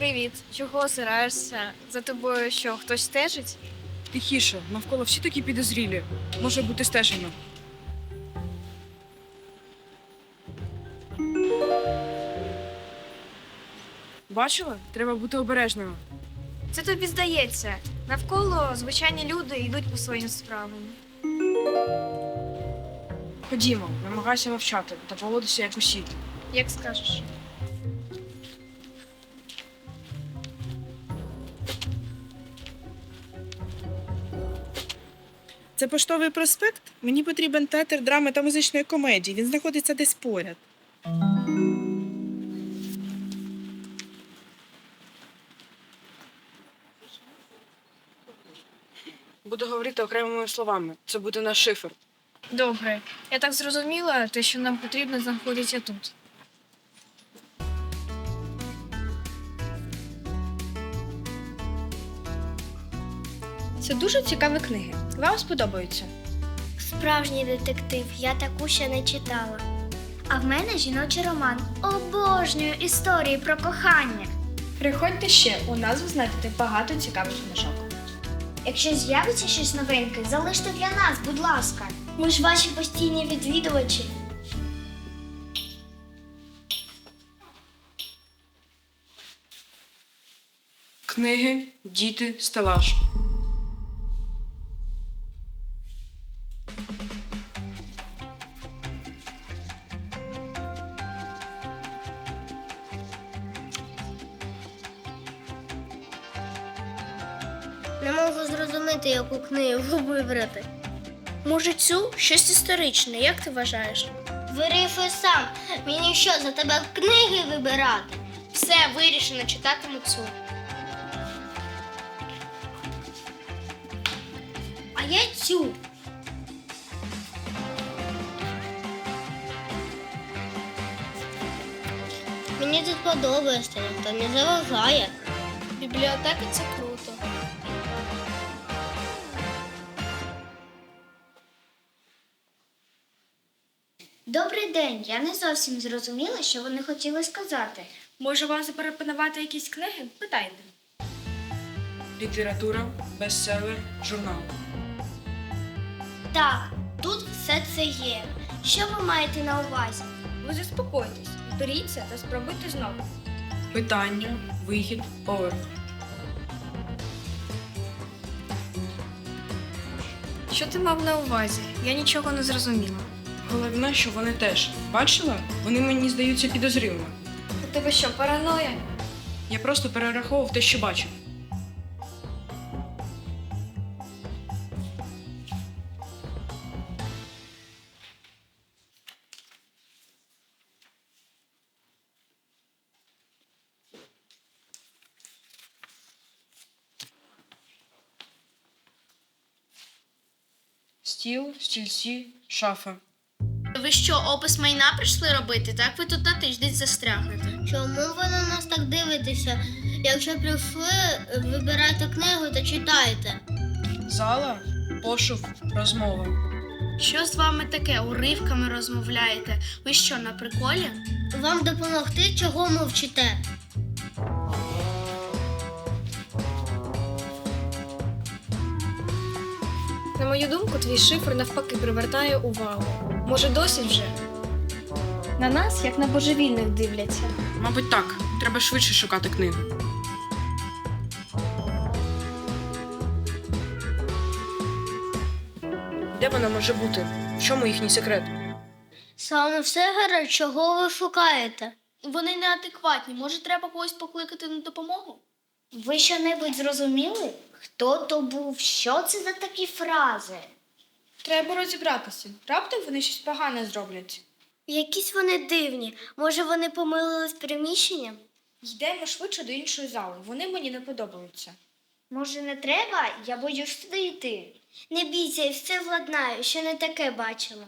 Привіт, чого озираєшся? За тобою що, хтось стежить? Тихіше, навколо всі такі підозрілі. Може бути стежено. Бачила? Треба бути обережною. Це тобі здається. Навколо звичайні люди йдуть по своїм справам. Ходімо, намагайся вивчати та поводитися як усі. Як скажеш. Це поштовий проспект? Мені потрібен театр драми та музичної комедії. Він знаходиться десь поряд. Буду говорити окремими словами. Це буде наш шифр. Добре. Я так зрозуміла, те, що нам потрібно, знаходиться тут. Це дуже цікаві книги. Вам сподобаються. Справжній детектив, я таку ще не читала. А в мене жіночий роман. Обожнюю історії про кохання. Приходьте ще, у нас ви знайдете багато цікавих книжок. Якщо з'явиться щось новеньке, залиште для нас, будь ласка. Ми ж ваші постійні відвідувачі. Книги, діти, стелаж. Не можу зрозуміти, яку книгу вибрати. Може, цю щось історичне, як ти вважаєш? Вирішуй сам. Мені що, за тебе книги вибирати? Все вирішено, читатиму цю. А я цю. Мені тут подобається, ніхто не заважає. Бібліотека це круто. Добрий день. Я не зовсім зрозуміла, що вони хотіли сказати. Може, вам запропонувати якісь книги? Питайте. Література, бестселер, журнал. Так, тут все це є. Що ви маєте на увазі? Ви заспокойтесь, зберіться та спробуйте знову. Питання, вихід, поверх. Що ти мав на увазі? Я нічого не зрозуміла. Головне, що вони теж. Бачила? Вони мені здаються підозрілими. У тебе що, параноя? Я просто перераховував те, що бачив. Стіл, стільці, шафа. Ви що, опис майна прийшли робити? Так ви тут на тиждень застрягнете. Чому ви на нас так дивитеся? Якщо прийшли, вибирайте книгу та читайте. Зала, пошук, розмова. Що з вами таке? Уривками розмовляєте? Ви що, на приколі? Вам допомогти, чого мовчите? На мою думку, твій шифр навпаки привертає увагу. Може, досить вже? На нас, як на божевільних, дивляться. Мабуть, так. Треба швидше шукати книгу. Де вона може бути? В чому їхній секрет? Саме все гаразд, чого ви шукаєте? Вони неадекватні. Може, треба когось покликати на допомогу? Ви що-небудь зрозуміли? Хто то був? Що це за такі фрази? Треба розібратися. Раптом вони щось погане зроблять. Якісь вони дивні. Може, вони помилились приміщенням? Йдемо швидше до іншої зали. Вони мені не подобаються. Може, не треба? Я боюсь туди йти. Не бійся, я все владнаю, що не таке бачила.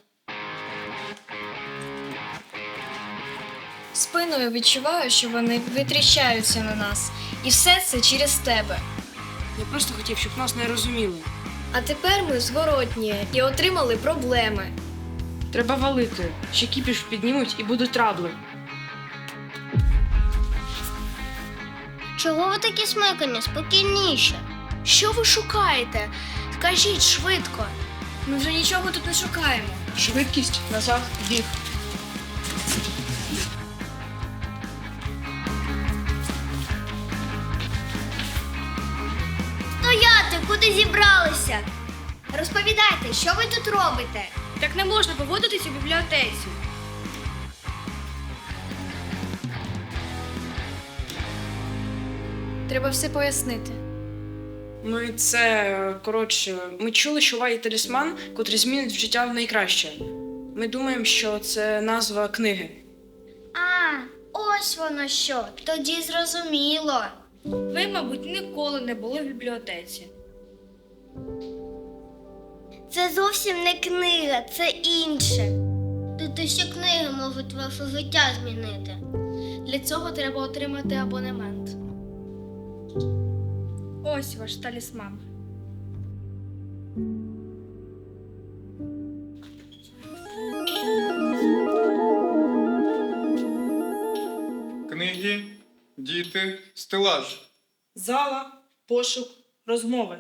Спиною відчуваю, що вони витріщаються на нас. І все це через тебе. Я просто хотів, щоб нас не розуміли. А тепер ми зворотні і отримали проблеми. Треба валити. Ще кіпіш піднімуть і будуть трабли. Чого ви такі смикані? Спокійніше. Що ви шукаєте? Скажіть швидко. Ми вже нічого тут не шукаємо. Швидкість назад, біг. Стояти, куди зібралися? Розповідайте, що ви тут робите? Так не можна поводитись у бібліотеці. Треба все пояснити. Ми це коротше. Ми чули, що Вай талісман, котрий змінить в життя в найкраще. Ми думаємо, що це назва книги. А, ось воно що. Тоді зрозуміло. Ви, мабуть, ніколи не були в бібліотеці. Це зовсім не книга, це інше. Тут ще книги можуть ваше життя змінити. Для цього треба отримати абонемент. Ось ваш талісман. Книги, діти, стелаж. Зала, пошук, розмови.